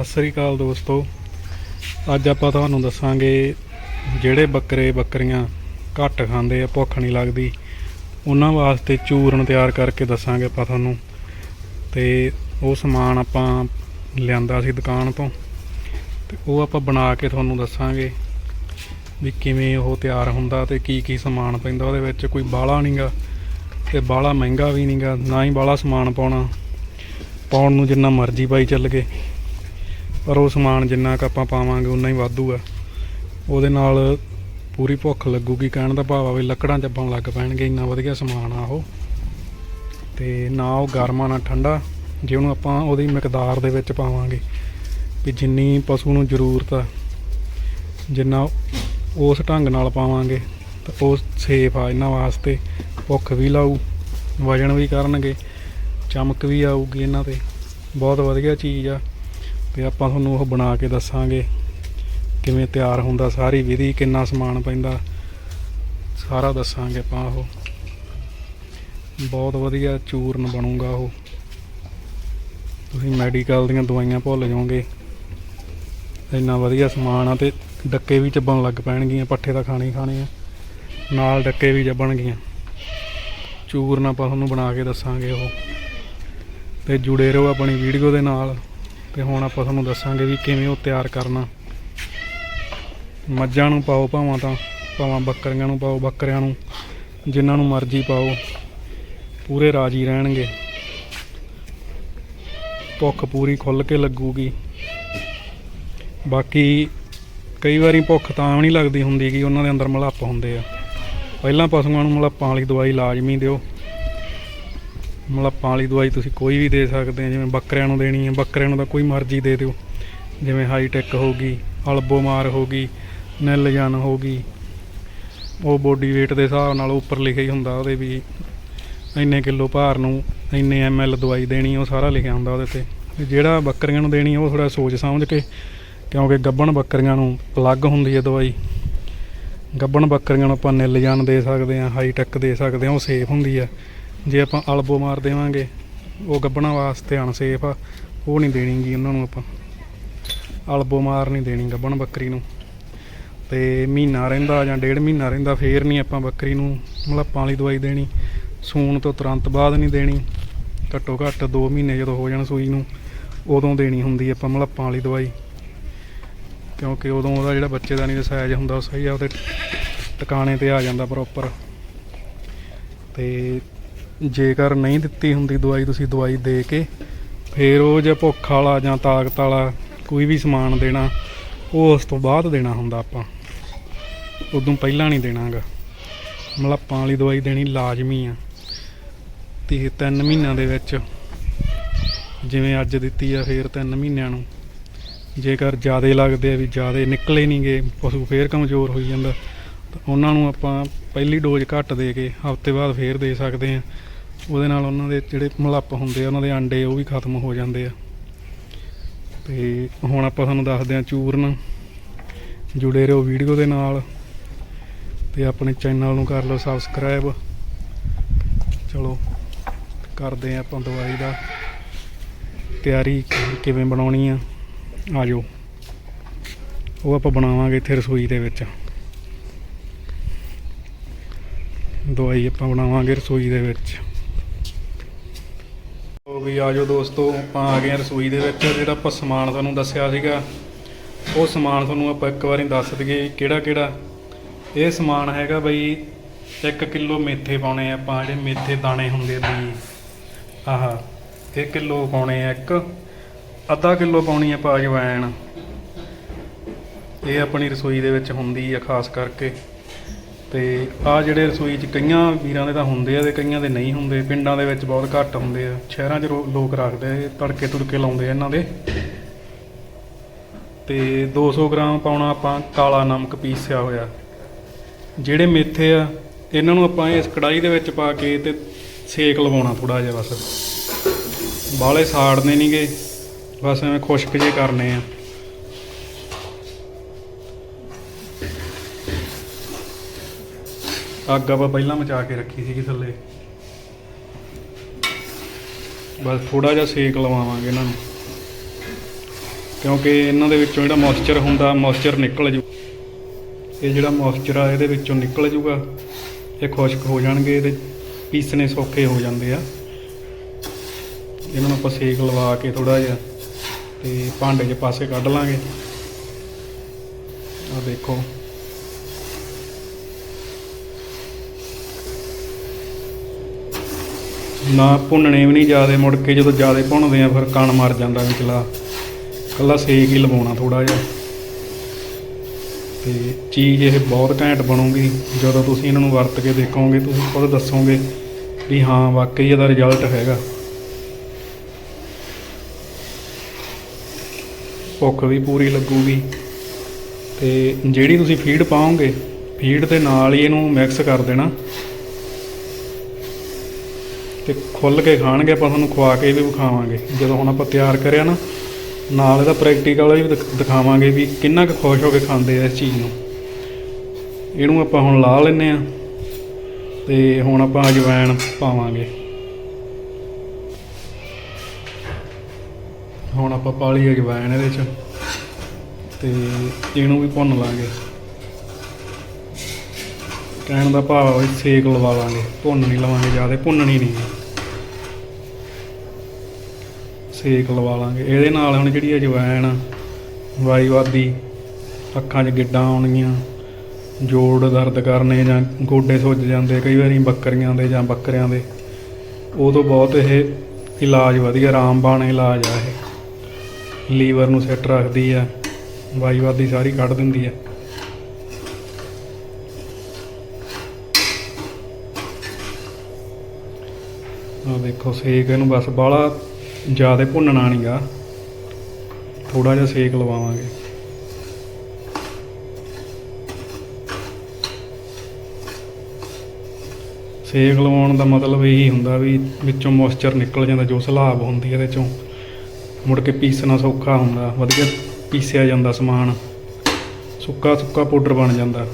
ਸਤਿ ਸ੍ਰੀ ਅਕਾਲ ਦੋਸਤੋ। ਅੱਜ ਆਪਾਂ ਤੁਹਾਨੂੰ ਦੱਸਾਂਗੇ ਜਿਹੜੇ ਬੱਕਰੇ ਬੱਕਰੀਆਂ ਘੱਟ ਖਾਂਦੇ ਆ, ਭੁੱਖ ਨਹੀਂ ਲੱਗਦੀ, ਉਹਨਾਂ ਵਾਸਤੇ ਚੂਰਨ ਤਿਆਰ ਕਰਕੇ ਦੱਸਾਂਗੇ ਆਪਾਂ ਤੁਹਾਨੂੰ। ਤੇ ਉਹ ਸਮਾਨ ਆਪਾਂ ਲਿਆਂਦਾ ਸੀ ਦੁਕਾਨ ਤੋਂ, ਤੇ ਉਹ ਆਪਾਂ ਬਣਾ ਕੇ ਤੁਹਾਨੂੰ ਦੱਸਾਂਗੇ ਵੀ ਕਿਵੇਂ ਉਹ ਤਿਆਰ ਹੁੰਦਾ ਤੇ ਕੀ ਕੀ ਸਮਾਨ ਪੈਂਦਾ। ਉਹਦੇ ਵਿੱਚ ਕੋਈ ਬਾਹਲਾ ਨਹੀਂਗਾ ਤੇ ਬਾਹਲਾ ਮਹਿੰਗਾ ਵੀ ਨਹੀਂਗਾ, ਨਾ ਹੀ ਬਾਹਲਾ ਸਮਾਨ ਪਾਉਣਾ। ਪਾਉਣ ਨੂੰ ਜਿੰਨਾ ਮਰਜ਼ੀ ਪਾਈ ਚੱਲ ਗਏ। ਪਰ ਉਹ ਸਮਾਨ ਜਿੰਨਾ ਕੁ ਆਪਾਂ ਪਾਵਾਂਗੇ ਉਨਾ ਹੀ ਵਾਧੂ ਆ। ਉਹਦੇ ਨਾਲ ਪੂਰੀ ਭੁੱਖ ਲੱਗੂਗੀ, ਕਹਿਣ ਦਾ ਭਾਵ ਆ ਵੀ ਲੱਕੜਾਂ ਚੱਬਣ ਲੱਗ ਪੈਣਗੇ, ਇੰਨਾ ਵਧੀਆ ਸਮਾਨ ਆ ਉਹ। ਤੇ ਨਾ ਉਹ ਗਰਮਾ, ਨਾ ਠੰਡਾ, ਜੇ ਉਹਨੂੰ ਆਪਾਂ ਉਹਦੀ ਮਿਕਦਾਰ ਦੇ ਵਿੱਚ ਪਾਵਾਂਗੇ। ਵੀ ਜਿੰਨੀ ਪਸ਼ੂ ਨੂੰ ਜ਼ਰੂਰਤ ਆ, ਜਿੰਨਾ ਉਸ ਢੰਗ ਨਾਲ ਪਾਵਾਂਗੇ, ਤਾਂ ਉਹ ਸੇਫ ਆ ਇਹਨਾਂ ਵਾਸਤੇ। ਭੁੱਖ ਵੀ ਲਾਊ, ਵਜਨ ਵੀ ਕਰਨਗੇ, ਚਮਕ ਵੀ ਆਊਗੀ ਇਹਨਾਂ ਤੇ। ਬਹੁਤ ਵਧੀਆ ਚੀਜ਼ ਆ। ਤੇ ਆਪਾਂ ਤੁਹਾਨੂੰ ਉਹ ਬਣਾ ਕੇ ਦੱਸਾਂਗੇ ਕਿਵੇਂ ਤਿਆਰ ਹੁੰਦਾ, ਸਾਰੀ ਵਿਧੀ, ਕਿੰਨਾ ਸਮਾਨ ਪੈਂਦਾ, ਸਾਰਾ ਦੱਸਾਂਗੇ ਆਪਾਂ ਉਹ। ਬਹੁਤ ਵਧੀਆ ਚੂਰਨ ਬਣੂਗਾ ਉਹ। ਤੁਸੀਂ ਮੈਡੀਕਲ ਦੀਆਂ ਦਵਾਈਆਂ ਭੁੱਲ ਜਾਓਗੇ। ਇੰਨਾ ਵਧੀਆ ਸਮਾਨ ਆ ਤੇ ਡੱਕੇ ਵੀ ਚੱਬਣ ਲੱਗ ਪੈਣਗੀਆਂ, ਪੱਠੇ ਤਾਂ ਖਾਣੇ ਖਾਣੇ ਆ। ਨਾਲ ਡੱਕੇ ਵੀ ਚੱਬਣਗੀਆਂ। ਚੂਰਨ ਆਪਾਂ ਤੁਹਾਨੂੰ ਬਣਾ ਕੇ ਦੱਸਾਂਗੇ ਉਹ। ਤੇ ਜੁੜੇ ਰਹੋ ਆਪਣੀ ਵੀਡੀਓ ਦੇ ਨਾਲ। ਤੇ ਹੁਣ ਆਪਾਂ ਤੁਹਾਨੂੰ ਦੱਸਾਂਗੇ ਵੀ ਕਿਵੇਂ ਉਹ ਤਿਆਰ ਕਰਨਾ। ਮੱਝਾਂ ਨੂੰ ਪਾਓ ਭਾਵਾਂ ਤਾਂ, ਭਾਵਾਂ ਬੱਕਰੀਆਂ ਨੂੰ ਪਾਓ, ਬੱਕਰਿਆਂ ਨੂੰ, ਜਿਨ੍ਹਾਂ ਨੂੰ ਮਰਜ਼ੀ ਪਾਓ, ਪੂਰੇ ਰਾਜੀ ਰਹਿਣਗੇ। ਭੁੱਖ ਪੂਰੀ ਖੁੱਲ ਕੇ ਲੱਗੂਗੀ। ਬਾਕੀ ਕਈ ਵਾਰੀ ਭੁੱਖ ਤਾਂ ਵੀ ਨਹੀਂ ਲੱਗਦੀ ਹੁੰਦੀ ਕਿ ਉਹਨਾਂ ਦੇ ਅੰਦਰ ਮਲੱਪ ਹੁੰਦੇ ਆ। ਪਹਿਲਾਂ ਪਸ਼ੂਆਂ ਨੂੰ ਮਲੱਪਾਂ ਵਾਲੀ ਦਵਾਈ ਲਾਜ਼ਮੀ ਦਿਓ। ਮਲੱਪਾਂ ਵਾਲੀ ਦਵਾਈ ਤੁਸੀਂ ਕੋਈ ਵੀ ਦੇ ਸਕਦੇ ਆ, ਜਿਵੇਂ ਬੱਕਰਿਆਂ ਨੂੰ ਦੇਣੀ ਹੈ ਬੱਕਰਿਆਂ ਨੂੰ ਤਾਂ ਕੋਈ ਮਰਜ਼ੀ ਦੇ ਦਿਓ। ਜਿਵੇਂ ਹਾਈਟੈਕ ਹੋ ਗਈ ਅਲਬੋਮਾਰ ਹੋ ਗਈ ਨਿਲਜਨ ਹੋ ਗਈ, ਉਹ ਬੋਡੀ weight ਦੇ ਹਿਸਾਬ ਨਾਲ ਉੱਪਰ ਲਿਖਿਆ ਹੀ ਹੁੰਦਾ ਉਹਦੇ ਵੀ, ਇੰਨੇ ਕਿਲੋ ਭਾਰ ਨੂੰ ਇੰਨੇ ਐਮਐਲ ਦਵਾਈ ਦੇਣੀ, ਉਹ ਸਾਰਾ ਲਿਖਿਆ ਹੁੰਦਾ ਉਹਦੇ ਤੇ। ਤੇ ਜਿਹੜਾ ਬੱਕਰੀਆਂ ਨੂੰ ਦੇਣੀ, ਉਹ ਥੋੜਾ ਸੋਚ ਸਮਝ ਕੇ, ਕਿਉਂਕਿ ਗੱਬਣ ਬੱਕਰੀਆਂ ਨੂੰ ਅਲੱਗ ਹੁੰਦੀ ਹੈ ਦਵਾਈ। ਗੱਬਣ ਬੱਕਰੀਆਂ ਨੂੰ ਆਪਾਂ ਨਿਲਜਨ ਦੇ ਸਕਦੇ ਆ, ਹਾਈਟੈਕ ਦੇ ਸਕਦੇ ਆ, ਉਹ ਸੇਫ ਹੁੰਦੀ ਆ। ਜੇ ਆਪਾਂ ਅਲਬੋ ਮਾਰ ਦੇਵਾਂਗੇ, ਉਹ ਗੱਬਣਾ ਵਾਸਤੇ ਅਨਸੇਫ ਆ, ਉਹ ਨਹੀਂ ਦੇਣੀਗੀ ਉਹਨਾਂ ਨੂੰ ਆਪਾਂ। ਅਲਬੋ ਮਾਰ ਨਹੀਂ ਦੇਣੀ ਗੱਬਣ ਬੱਕਰੀ ਨੂੰ। ਤੇ ਮਹੀਨਾ ਰਹਿੰਦਾ ਜਾਂ ਡੇਢ ਮਹੀਨਾ ਰਹਿੰਦਾ, ਫੇਰ ਨਹੀਂ ਆਪਾਂ ਬੱਕਰੀ ਨੂੰ ਮਲੱਪਾਂ ਵਾਲੀ ਦਵਾਈ ਦੇਣੀ। ਸੂਣ ਤੋਂ ਤੁਰੰਤ ਬਾਅਦ ਨਹੀਂ ਦੇਣੀ। ਘੱਟੋ ਘੱਟ 2 ਮਹੀਨੇ ਜਦੋਂ ਹੋ ਜਾਣ ਸੂਈ ਨੂੰ, ਉਦੋਂ ਦੇਣੀ ਹੁੰਦੀ ਆਪਾਂ ਮਲੱਪਾਂ ਵਾਲੀ ਦਵਾਈ। ਕਿਉਂਕਿ ਉਦੋਂ ਉਹਦਾ ਜਿਹੜਾ ਬੱਚੇਦਾਨੀ ਦਾ ਸਾਈਜ਼ ਹੁੰਦਾ ਉਹ ਸਹੀ ਆ, ਉਹਦੇ ਟਿਕਾਣੇ ਤੇ ਆ ਜਾਂਦਾ ਪ੍ਰੋਪਰ ਤੇ ਜੇਕਰ ਨਹੀਂ ਦਿੱਤੀ ਹੁੰਦੀ ਦਵਾਈ ਤੁਸੀਂ ਦਵਾਈ ਦੇ ਕੇ, ਫਿਰ ਉਹ ਜੇ ਭੁੱਖ ਵਾਲਾ ਜਾਂ ਤਾਕਤ ਵਾਲਾ ਕੋਈ ਵੀ ਸਮਾਨ ਦੇਣਾ, ਉਹ ਉਸ ਤੋਂ ਬਾਅਦ ਦੇਣਾ ਹੁੰਦਾ ਆਪਾਂ। ਉਦੋਂ ਪਹਿਲਾਂ ਨਹੀਂ ਦੇਣਾਗਾ। ਮਲੱਪਾਂ ਵਾਲੀ ਦਵਾਈ ਦੇਣੀ ਲਾਜ਼ਮੀ ਆ। ਤੇ 3 ਮਹੀਨਿਆਂ ਦੇ ਵਿੱਚ, ਜਿਵੇਂ ਅੱਜ ਦਿੱਤੀ ਆ ਫੇਰ 3 ਮਹੀਨਿਆਂ ਨੂੰ। ਜੇਕਰ ਜ਼ਿਆਦੇ ਲੱਗਦੇ ਆ ਵੀ ਜ਼ਿਆਦੇ ਨਿਕਲੇ ਨਹੀਂਗੇ ਪਸ਼ੂ ਫੇਰ ਕਮਜ਼ੋਰ ਹੋਈ ਜਾਂਦਾ। ਤਾਂ ਉਹਨਾਂ ਨੂੰ ਆਪਾਂ ਪਹਿਲੀ ਡੋਜ਼ ਘੱਟ ਦੇ ਕੇ ਹਫ਼ਤੇ ਬਾਅਦ ਫੇਰ ਦੇ ਸਕਦੇ ਆ। ਉਹਦੇ ਨਾਲ ਉਹਨਾਂ ਦੇ ਜਿਹੜੇ ਮਲੱਪ ਹੁੰਦੇ ਆ, ਉਹਨਾਂ ਦੇ ਆਂਡੇ ਉਹ ਵੀ ਖਤਮ ਹੋ ਜਾਂਦੇ ਆ। ਤੇ ਹੁਣ ਆਪਾਂ ਤੁਹਾਨੂੰ ਦੱਸਦੇ ਆ ਚੂਰਨ। ਜੁੜੇ ਰਹੋ ਵੀਡੀਓ ਦੇ ਨਾਲ ਤੇ ਆਪਣੇ ਚੈਨਲ ਨੂੰ ਕਰ ਲਓ ਸਬਸਕ੍ਰਾਈਬ। ਚਲੋ, ਕਰਦੇ ਆ ਆਪਾਂ ਦਵਾਈ ਦਾ ਤਿਆਰੀ ਕਿਵੇਂ ਬਣਾਉਣੀ ਆ। ਆ ਜਾਓ। ਉਹ ਆਪਾਂ ਬਣਾਵਾਂਗੇ ਇੱਥੇ ਰਸੋਈ ਦੇ ਵਿੱਚ। ਦਵਾਈ ਆਪਾਂ ਬਣਾਵਾਂਗੇ ਰਸੋਈ ਦੇ ਵਿੱਚ। ਉਹ ਵੀ ਆ ਜਾਓ ਦੋਸਤੋ, ਆਪਾਂ ਆ ਗਏ ਹਾਂ ਰਸੋਈ ਦੇ ਵਿੱਚ। ਜਿਹੜਾ ਆਪਾਂ ਸਮਾਨ ਤੁਹਾਨੂੰ ਦੱਸਿਆ ਸੀਗਾ, ਉਹ ਸਮਾਨ ਤੁਹਾਨੂੰ ਆਪਾਂ ਇੱਕ ਵਾਰੀ ਦੱਸ ਦਈਏ ਕਿਹੜਾ ਕਿਹੜਾ ਇਹ ਸਮਾਨ ਹੈਗਾ ਬਈ 1 ਕਿਲੋ ਮੇਥੇ ਪਾਉਣੇ ਆ ਆਪਾਂ, ਜਿਹੜੇ ਮੇਥੇ ਦਾਣੇ ਹੁੰਦੇ ਆ ਬਈ। ਆਹ 1 ਕਿਲੋ ਪਾਉਣੇ ਆ ਇੱਕ। ਅੱਧਾ ਕਿਲੋ ਪਾਉਣੀ ਆ ਪਾ ਅਜਵਾਇਣ ਇਹ ਆਪਣੀ ਰਸੋਈ ਦੇ ਵਿੱਚ ਹੁੰਦੀ ਆ, ਖਾਸ ਕਰਕੇ। ਤੇ ਆ ਜਿਹੜੇ ਰਸੋਈ 'ਚ ਕਈਆਂ ਵੀਰਾਂ ਦੇ ਤਾਂ ਹੁੰਦੇ ਆ ਤੇ ਕਈਆਂ ਦੇ ਨਹੀਂ ਹੁੰਦੇ, ਪਿੰਡਾਂ ਦੇ ਵਿੱਚ ਬਹੁਤ ਘੱਟ ਹੁੰਦੇ ਆ। ਸ਼ਹਿਰਾਂ 'ਚ ਰੋ- ਲੋਕ ਰੱਖਦੇ ਆ ਤੜਕੇ ਤੁੜਕੇ ਲਾਉਂਦੇ ਆ ਇਹਨਾਂ ਦੇ। ਤੇ 200 ਗ੍ਰਾਮ ਪਾਉਣਾ ਆਪਾਂ ਕਾਲਾ ਨਮਕ ਪੀਸਿਆ ਹੋਇਆ। ਜਿਹੜੇ ਮੇਥੇ ਆ, ਇਹਨਾਂ ਨੂੰ ਆਪਾਂ ਇਸ ਕੜਾਈ ਦੇ ਵਿੱਚ ਪਾ ਕੇ ਤੇ ਸੇਕ ਲਵਾਉਣਾ ਥੋੜਾ ਜਿਹਾ ਬਸ। ਬਾਲੇ ਸਾੜਨੇ ਨਹੀਂਗੇ ਬਸ ਐਵੇਂ ਖੁਸ਼ਕ ਜੇ ਕਰਨੇ ਆ। ਅੱਗ ਆਪਾਂ ਪਹਿਲਾਂ ਮਚਾ ਕੇ ਰੱਖੀ ਸੀਗੀ ਥੱਲੇ। ਬਸ ਥੋੜਾ ਜਿਹਾ ਸੇਕ ਲਵਾਵਾਂਗੇ ਇਹਨਾਂ ਨੂੰ। ਕਿਉਂਕਿ ਇਹਨਾਂ ਦੇ ਵਿੱਚੋਂ ਜਿਹੜਾ ਮੋਇਸਚਰ ਹੁੰਦਾ ਮੋਇਸਚਰ ਨਿਕਲ ਜੂ। ਇਹ ਜਿਹੜਾ ਮੋਇਸਚਰ ਆ, ਇਹਦੇ ਵਿੱਚੋਂ ਨਿਕਲ ਜੂਗਾ। ਇਹ ਖੁਸ਼ਕ ਹੋ ਜਾਣਗੇ, ਇਹਦੇ ਪੀਸਣੇ ਸੌਖੇ ਹੋ ਜਾਂਦੇ ਆ। ਇਹਨਾਂ ਨੂੰ ਆਪਾਂ ਸੇਕ ਲਵਾ ਕੇ ਥੋੜਾ ਜਿਹਾ ਤੇ ਭਾਂਡੇ 'ਚ ਪਾਸੇ ਕੱਢ ਲਾਂਗੇ। ਆ ਦੇਖੋ। ਨਾ ਭੁੰਨਣੇ ਵੀ ਨਹੀਂ, ਜਿਆਦੇ ਮੁੜ ਕੇ ਜਦੋਂ ਜਿਆਦੇ ਭੁੰਨਦੇ ਆ, ਫਿਰ ਕਣ ਮਰ ਜਾਂਦਾ ਵਿਚਲਾ ਕੱਲਾ ਸੇਕ ਹੀ ਲਵਾਉਣਾ ਥੋੜਾ ਜਿਹਾ। ਤੇ ਚੀਜ਼ ਇਹ ਬਹੁਤ ਘੈਂਟ ਬਣੂਗੀ। ਜਦੋਂ ਤੁਸੀਂ ਇਹਨਾਂ ਨੂੰ ਵਰਤ ਕੇ ਦੇਖੋਗੇ, ਤੁਸੀਂ ਖੁਦ ਦੱਸੋਗੇ ਵੀ ਹਾਂ, ਵਾਕਈ ਇਹਦਾ ਰਿਜ਼ਲਟ ਹੈਗਾ। ਭੁੱਖ ਵੀ ਪੂਰੀ ਲੱਗੂਗੀ। ਤੇ ਜਿਹੜੀ ਤੁਸੀਂ ਫੀਡ ਪਾਓਗੇ ਫੀਡ ਦੇ ਨਾਲ ਹੀ ਇਹਨੂੰ ਮਿਕਸ ਕਰ ਦੇਣਾ। ਤੇ ਖੁੱਲ ਕੇ ਖਾਣਗੇ, ਆਪਾਂ ਤੁਹਾਨੂੰ ਖਵਾ ਕੇ ਵੀ ਵਿਖਾਵਾਂਗੇ। ਜਦੋਂ ਹੁਣ ਆਪਾਂ ਤਿਆਰ ਕਰਿਆ ਨਾ, ਨਾਲ ਇਹਦਾ ਪ੍ਰੈਕਟੀਕਲ ਵੀ ਦਿਖਾਵਾਂਗੇ ਵੀ ਕਿੰਨਾ ਕੁ ਖੁਸ਼ ਹੋ ਕੇ ਖਾਂਦੇ ਆ ਇਸ ਚੀਜ਼ ਨੂੰ। ਇਹਨੂੰ ਆਪਾਂ ਹੁਣ ਲਾ ਲੈਨੇ ਆ ਤੇ ਹੁਣ ਆਪਾਂ ਅਜਵਾਇਣ ਪਾਵਾਂਗੇ। ਹੁਣ ਆਪਾਂ ਪਾ ਲਈ ਅਜਵਾਇਣ ਇਹਦੇ ਚ ਤੇ ਇਹਨੂੰ ਵੀ ਭੁੰਨ ਲਾਂਗੇ। ਕਹਿਣ ਦਾ ਭਾਵ ਹੈ ਸੇਕ ਲਵਾ ਲਾਂਗੇ, ਭੁੰਨ ਨਹੀਂ ਲਵਾਂਗੇ ਜ਼ਿਆਦਾ, ਭੁੰਨਣੀ ਨਹੀਂ। ਸੇਕ ਲਵਾ ਲਾਂਗੇ। ਇਹਦੇ ਨਾਲ ਹੁਣ ਜਿਹੜੀ ਅਜਵਾਇਣ ਵਾਈਵਾਦੀ ਅੱਖਾਂ 'ਚ ਗਿੱਡਾਂ ਆਉਣਗੀਆਂ, ਜੋੜ ਦਰਦ ਕਰਨੇ ਜਾਂ ਗੋਡੇ ਸੁੱਜ ਜਾਂਦੇ, ਕਈ ਵਾਰੀ ਬੱਕਰੀਆਂ ਦੇ ਜਾਂ ਬੱਕਰਿਆਂ ਦੇ। ਉਹ ਤੋਂ ਬਹੁਤ ਇਹ ਇਲਾਜ ਵਧੀਆ ਰਾਮਬਾਣ ਇਲਾਜ ਆ ਇਹ। ਲੀਵਰ ਨੂੰ ਸੈੱਟ ਰੱਖਦੀ ਆ, ਵਾਈਵਾਦੀ ਸਾਰੀ ਕੱਢ ਦਿੰਦੀ ਆ। ਆ ਦੇਖੋ, ਸੇਕ ਇਹਨੂੰ ਬਸ ਬਾਹਲਾ ਜ਼ਿਆਦਾ ਭੁੰਨਣਾ ਨਹੀਂਗਾ ਥੋੜਾ ਜਿਹਾ ਸੇਕ ਲਵਾਵਾਂਗੇ। ਸੇਕ ਲਵਾਉਣ ਦਾ ਮਤਲਬ ਇਹੀ ਹੁੰਦਾ ਵੀ ਵਿੱਚੋਂ ਮੋਇਸਚਰ ਨਿਕਲ ਜਾਂਦਾ, ਜੋ ਸਲਾਬ ਹੁੰਦੀ ਹੈ ਇਹਦੇ ਚੋਂ। ਮੁੜ ਕੇ ਪੀਸਣਾ ਸੌਖਾ ਹੁੰਦਾ, ਵਧੀਆ ਪੀਸਿਆ ਜਾਂਦਾ ਸਮਾਨ। ਸੁੱਕਾ ਸੁੱਕਾ ਪਾਊਡਰ ਬਣ ਜਾਂਦਾ।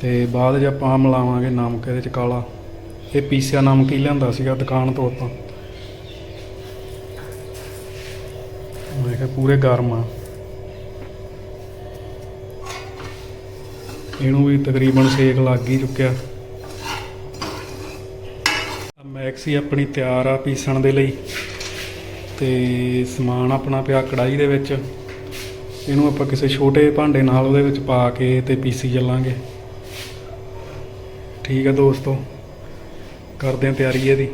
ਤੇ ਬਾਅਦ 'ਚ ਆਪਾਂ ਮਿਲਾਵਾਂਗੇ ਨਮਕ ਇਹਦੇ ਚ ਕਾਲਾ। ਇਹ ਪੀਸਿਆ ਨਮਕ ਹੀ ਲਿਆਂਦਾ ਸੀਗਾ ਦੁਕਾਨ ਤੋਂ ਆਪਾਂ। ਮੈਂ ਕਿਹਾ ਪੂਰੇ ਗਰਮ ਆ। ਇਹਨੂੰ ਵੀ ਤਕਰੀਬਨ ਸੇਕ ਲੱਗ ਹੀ ਚੁੱਕਿਆ। ਮੈਕਸੀ ਆਪਣੀ ਤਿਆਰ ਆ ਪੀਸਣ ਦੇ ਲਈ। ਤੇ ਸਮਾਨ ਆਪਣਾ ਪਿਆ ਕੜਾਈ ਦੇ ਵਿੱਚ। ਇਹਨੂੰ ਆਪਾਂ ਕਿਸੇ ਛੋਟੇ ਭਾਂਡੇ ਨਾਲ ਉਹਦੇ ਵਿੱਚ ਪਾ ਕੇ ਤੇ ਪੀਸੀ ਚੱਲਾਂਗੇ। ਠੀਕ ਹੈ ਦੋਸਤੋ। ਕਰਦੇ ਹਾਂ ਤਿਆਰੀ ਇਹਦੀ।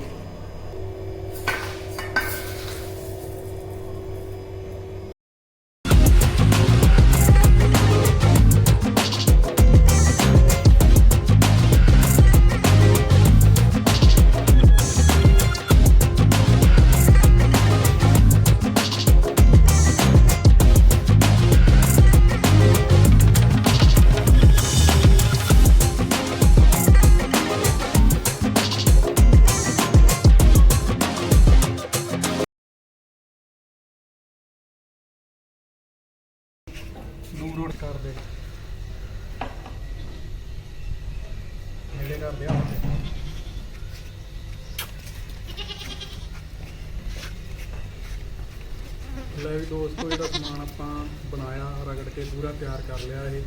ਬਣਾਇਆ ਰਗੜ ਕੇ ਪੂਰਾ ਤਿਆਰ ਕਰ ਲਿਆ ਇਹ।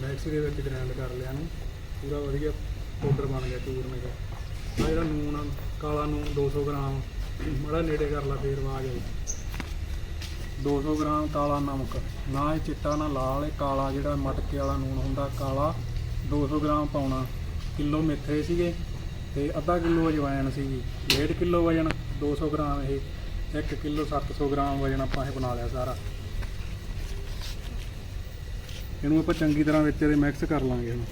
ਮੈਕਸੀ ਦੇ ਵਿੱਚ ਗ੍ਰਾਈਂਡ ਕਰ ਲਿਆ ਨੂੰ ਪੂਰਾ ਵਧੀਆ ਪਾਊਡਰ ਬਣ ਗਿਆ ਚੂਰਨ ਦਾ ਆ ਜਿਹੜਾ ਨੂਨ ਆ, ਕਾਲਾ ਨੂਨ 200 ਗ੍ਰਾਮ ਮੜਾ ਨੇੜੇ ਕਰ ਲਾ ਫੇਰ ਆਵਾਜ਼ ਆਈ 200 ਗ੍ਰਾਮ ਕਾਲਾ ਨਮਕ। ਨਾ ਇਹ ਚਿੱਟਾ ਨਾ ਲਾਲ ਇਹ ਕਾਲਾ ਜਿਹੜਾ ਮਟਕੇ ਵਾਲਾ ਨੂਨ ਹੁੰਦਾ ਕਾਲਾ। 200 ਗ੍ਰਾਮ ਪਾਉਣਾ। ਕਿਲੋ ਮੇਥੇ ਸੀਗੇ ਤੇ ਅੱਧਾ ਕਿਲੋ ਅਜਵਾਇਣ ਸੀਗੀ। 1.5 ਕਿਲੋ ਵਜਨ 200 ਗ੍ਰਾਮ ਇਹ। 1 ਕਿਲੋ 700 ਗ੍ਰਾਮ ਵਜਨ ਆਪਾਂ ਇਹ ਬਣਾ ਲਿਆ ਸਾਰਾ। ਇਹਨੂੰ ਆਪਾਂ ਚੰਗੀ ਤਰ੍ਹਾਂ ਵਿੱਚ ਇਹਦੇ ਮਿਕਸ ਕਰ ਲਾਂਗੇ ਹੁਣ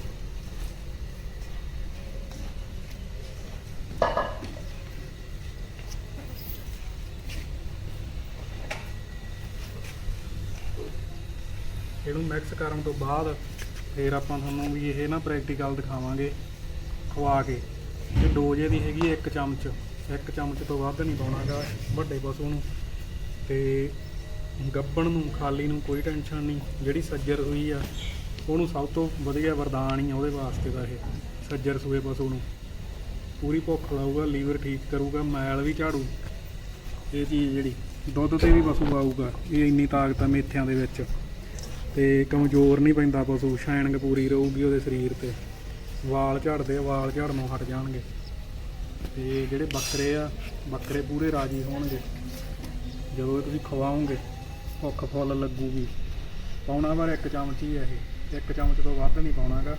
ਇਹਨੂੰ ਮਿਕਸ ਕਰਨ ਤੋਂ ਬਾਅਦ ਫਿਰ ਆਪਾਂ ਤੁਹਾਨੂੰ ਵੀ ਇਹ ਨਾ ਪ੍ਰੈਕਟੀਕਲ ਦਿਖਾਵਾਂਗੇ ਖਵਾ ਕੇ। ਇਹ ਡੋਜ਼ ਇਹਦੀ ਹੈਗੀ 1 ਚਮਚ। 1 ਚਮਚ ਤੋਂ ਵੱਧ ਨਹੀਂ ਪਾਉਣਾਗਾ ਵੱਡੇ ਪਸ਼ੂ ਨੂੰ। ਤੇ ਗੱਬਣ ਨੂੰ ਖਾਲੀ ਨੂੰ ਕੋਈ ਟੈਨਸ਼ਨ ਨਹੀਂ। ਜਿਹੜੀ ਸੱਜਰ ਹੋਈ ਆ ਉਹਨੂੰ ਸਭ ਤੋਂ ਵਧੀਆ ਵਰਦਾਨ ਹੀ ਆ ਉਹਦੇ ਵਾਸਤੇ ਦਾ ਇਹ। ਸੱਜਰ ਸੂਏ ਪਸ਼ੂ ਨੂੰ। ਪੂਰੀ ਭੁੱਖ ਲਾਊਗਾ ਲੀਵਰ ਠੀਕ ਕਰੂਗਾ ਮੈਲ ਵੀ ਝਾੜੂ। ਇਹ ਚੀਜ਼ ਜਿਹੜੀ ਦੁੱਧ ਤੇ ਵੀ ਪਸ਼ੂ ਆਊਗਾ ਇਹ ਇੰਨੀ ਤਾਕਤ ਆ ਮੇਥਿਆਂ ਦੇ ਵਿੱਚ। ਤੇ ਕਮਜ਼ੋਰ ਨਹੀਂ ਪੈਂਦਾ ਪਸ਼ੂ ਸ਼ਾਇਨਿੰਗ ਪੂਰੀ ਰਹੂਗੀ ਉਹਦੇ ਸਰੀਰ ਤੇ। ਵਾਲ ਝੜਦੇ ਆ, ਵਾਲ ਝੜਨੋਂ ਹਟ ਜਾਣਗੇ। ਤੇ ਜਿਹੜੇ ਬੱਕਰੇ ਆ ਬੱਕਰੇ ਪੂਰੇ ਰਾਜੀ ਹੋਣਗੇ। ਜਦੋਂ ਇਹ ਤੁਸੀਂ ਖਵਾਓਗੇ ਭੁੱਖ ਫੁੱਲ ਲੱਗੂਗੀ। ਪਾਉਣਾ ਪਰ ਇੱਕ ਚਮਚ ਹੀ ਹੈ ਇਹ। ਇੱਕ ਚਮਚ ਤੋਂ ਵੱਧ ਨਹੀਂ ਪਾਉਣਾਗਾ।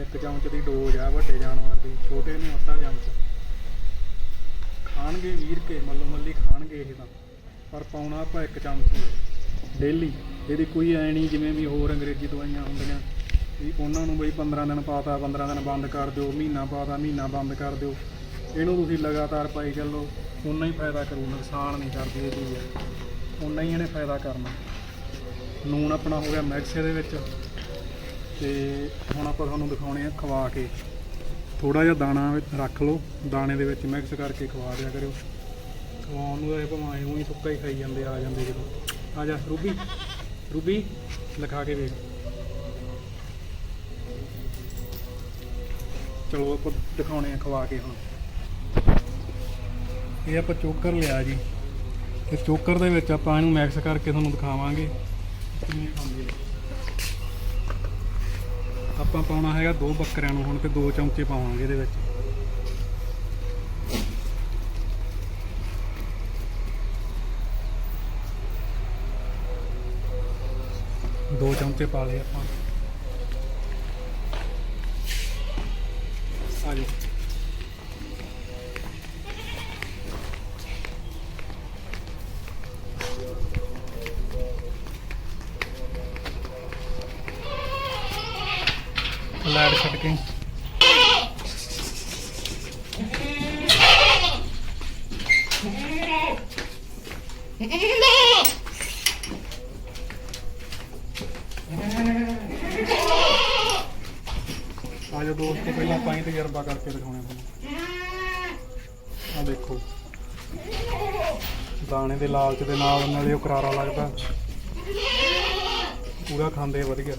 ਇੱਕ ਚਮਚ ਦੀ ਡੋਜ਼ ਆ ਵੱਡੇ ਜਾਨਵਰ ਦੀ, ਛੋਟੇ ਨੂੰ ਅੱਧਾ ਚਮਚ। ਖਾਣਗੇ ਵੀਰ ਕੇ, ਮੱਲੋ ਮੱਲੀ ਖਾਣਗੇ ਇਹ ਤਾਂ। ਪਰ ਪਾਉਣਾ ਆਪਾਂ ਇੱਕ ਚਮਚ ਹੀ ਡੇਲੀ। ਇਹਦੀ ਕੋਈ ਐ ਨਹੀਂ ਜਿਵੇਂ ਵੀ ਹੋਰ ਅੰਗਰੇਜ਼ੀ ਦਵਾਈਆਂ ਹੁੰਦੀਆਂ। ਵੀ ਉਹਨਾਂ ਨੂੰ ਬਈ 15 ਦਿਨ ਪਾਤਾ 15 ਦਿਨ ਬੰਦ ਕਰ ਦਿਓ, ਮਹੀਨਾ ਪਾਤਾ, ਮਹੀਨਾ ਬੰਦ ਕਰ ਦਿਓ। ਇਹਨੂੰ ਤੁਸੀਂ ਲਗਾਤਾਰ ਪਾਈ ਚੱਲੋ। ਉਨਾ ਹੀ ਫਾਇਦਾ ਕਰੂ, ਨੁਕਸਾਨ ਨਹੀਂ ਕਰਦੀ ਇਹ ਚੀਜ਼ ਉਨਾ ਹੀ ਇਹਨੇ ਫਾਇਦਾ ਕਰਨਾ। ਨੂਣ ਆਪਣਾ ਹੋ ਗਿਆ ਮਿਕਸ ਇਹਦੇ ਵਿੱਚ ਤੇ ਹੁਣ ਆਪਾਂ ਤੁਹਾਨੂੰ ਦਿਖਾਉਣੇ ਆ ਖਵਾ ਕੇ। ਥੋੜਾ ਜਿਹਾ ਦਾਣਾ ਵਿੱਚ ਰੱਖ ਲਓ, ਦਾਣੇ ਦੇ ਵਿੱਚ ਮਿਕਸ ਕਰਕੇ ਖਵਾ ਦਿਆ ਕਰਿਓ। ਖਵਾਉਣ ਨੂੰ ਇਹ ਭਾਵੇਂ ਊਂ ਹੀ ਸੁੱਕਾ ਹੀ ਖਾਈ ਜਾਂਦੇ, ਆ ਜਾਂਦੇ ਜਦੋਂ। ਆ ਜਾ, ਰੂਬੀ ਰੂਬੀ, ਲਿਖਾ ਕੇ ਵੇਖ। ਚਲੋ ਆਪਾਂ ਦਿਖਾਉਣੇ ਆ ਖਵਾ ਕੇ ਹੁਣ। ਇਹ ਆਪਾਂ ਚੋਕਰ ਲਿਆ ਜੀ। ਤੇ ਚੋਕਰ ਦੇ ਵਿੱਚ ਆਪਾਂ ਇਹਨੂੰ ਮਿਕਸ ਕਰਕੇ ਤੁਹਾਨੂੰ ਦਿਖਾਵਾਂਗੇ। ਕਿਵੇਂ ਖਾਂਦੇ ਆਪਾਂ ਪਾਉਣਾ ਹੈਗਾ ਦੋ ਬੱਕਰਿਆਂ ਨੂੰ ਹੁਣ ਤੇ ਦੋ ਚਮਚੇ ਪਾਵਾਂਗੇ ਇਹਦੇ ਵਿੱਚ। ਦੋ ਚਮਚੇ ਪਾ ਲਏ ਆਪਾਂ। ਆ ਜਾਓ। ਲਾਈਟ ਛੱਡ ਕੇ। ਆ ਜਾਓ ਦੋਸਤੋ ਪਹਿਲਾਂ ਆਪਾਂ ਹੀ ਤਜਰਬਾ ਕਰਕੇ ਦਿਖਾਉਣੇ ਤੁਹਾਨੂੰ। ਆ ਦੇਖੋ। ਦਾਣੇ ਦੇ ਲਾਲਚ ਦੇ ਨਾਲ ਉਹਨਾਂ ਦੇ ਉਹ ਕਰਾਰਾ ਲੱਗਦਾ। ਪੂਰਾ ਖਾਂਦੇ ਵਧੀਆ।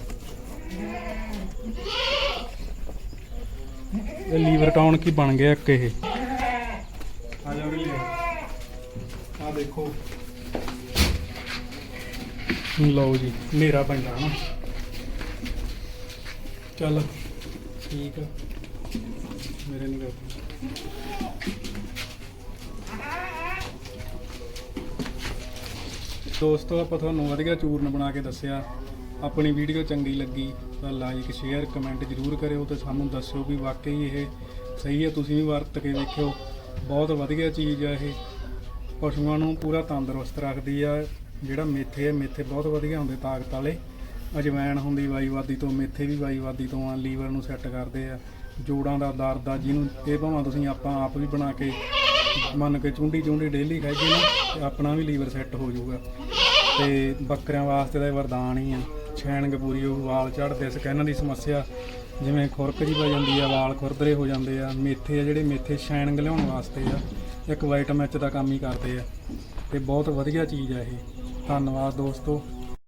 ਇਹ ਲੀਵਰ ਟਾਉਨ ਕੀ ਬਣ ਗਿਆ ਇੱਕ ਇਹ। ਆ ਜਾ ਲੈ ਆ ਦੇਖੋ। ਲਓ ਜੀ ਮੇਰਾ ਪੈਂਦਾ ਨਾ। ਚੱਲ। ਠੀਕ ਆ। ਮੇਰੇ ਨਹੀਂ ਕਰਦਾ। ਦੋਸਤੋ ਆਪਾਂ ਤੁਹਾਨੂੰ ਵਧੀਆ ਚੂਰਨ ਬਣਾ ਕੇ ਦੱਸਿਆ। ਆਪਣੀ ਵੀਡੀਓ ਚੰਗੀ ਲੱਗੀ ਤਾਂ ਲਾਈਕ ਸ਼ੇਅਰ ਕਮੈਂਟ ਜ਼ਰੂਰ ਕਰਿਓ ਤੇ ਸਾਨੂੰ ਦੱਸਿਓ ਵੀ ਵਾਕਈ ਇਹ ਸਹੀ ਹੈ। ਤੁਸੀਂ ਵੀ ਵਰਤ ਕੇ ਵੇਖਿਓ। ਬਹੁਤ ਵਧੀਆ ਚੀਜ਼ ਆ ਇਹ। ਪਸ਼ੂਆਂ ਨੂੰ ਪੂਰਾ ਤੰਦਰੁਸਤ ਰੱਖਦੀ ਆ। ਜਿਹੜਾ ਮੇਥੇ ਆ, ਮੇਥੇ ਬਹੁਤ ਵਧੀਆ ਹੁੰਦੇ ਤਾਕਤ ਵਾਲੇ। ਅਜਵਾਇਣ ਹੁੰਦੀ ਵਾਈਵਾਦੀ ਤੋਂ, ਮੇਥੇ ਵੀ ਵਾਈਵਾਦੀ ਤੋਂ ਆ, ਲੀਵਰ ਨੂੰ ਸੈੱਟ ਕਰਦੇ ਆ। ਜੋੜਾਂ ਦਾ ਦਰਦ ਆ, ਜਿਹਨੂੰ ਇਹ ਭਾਵੇਂ ਤੁਸੀਂ ਆਪਾਂ ਆਪ ਵੀ ਬਣਾ ਕੇ ਮੰਨ ਕੇ ਚੁੰਡੀ ਚੁੰਡੀ ਡੇਲੀ ਖਾਈਏ ਨਾ ਆਪਣਾ ਵੀ ਲੀਵਰ ਸੈੱਟ ਹੋ ਜਾਊਗਾ। ਤੇ ਬੱਕਰਿਆਂ ਵਾਸਤੇ ਤਾਂ ਇਹ ਵਰਦਾਨ ਹੀ ਆ। ਛੈਣਗ ਪੂਰੀ, ਉਹ ਵਾਲ ਝੜਦੇ ਸਕੈਨਾਂ ਦੀ ਸਮੱਸਿਆ ਜਿਵੇਂ ਖੁਰਕ ਜੀ ਪੈ ਜਾਂਦੀ ਆ, ਵਾਲ ਖੁਰਦਰੇ ਹੋ ਜਾਂਦੇ ਆ, ਮੇਥੇ ਆ ਜਿਹੜੇ ਮੇਥੇ ਸ਼ੈਨਿੰਗ ਲਿਆਉਣ ਵਾਸਤੇ ਆ, ਇੱਕ ਵਾਈਟ ਵਾਈਟਮੈਚ ਦਾ ਕੰਮ ਹੀ ਕਰਦੇ ਆ, ਤੇ ਬਹੁਤ ਵਧੀਆ ਚੀਜ਼ ਆ ਇਹ। ਧੰਨਵਾਦ ਦੋਸਤੋ।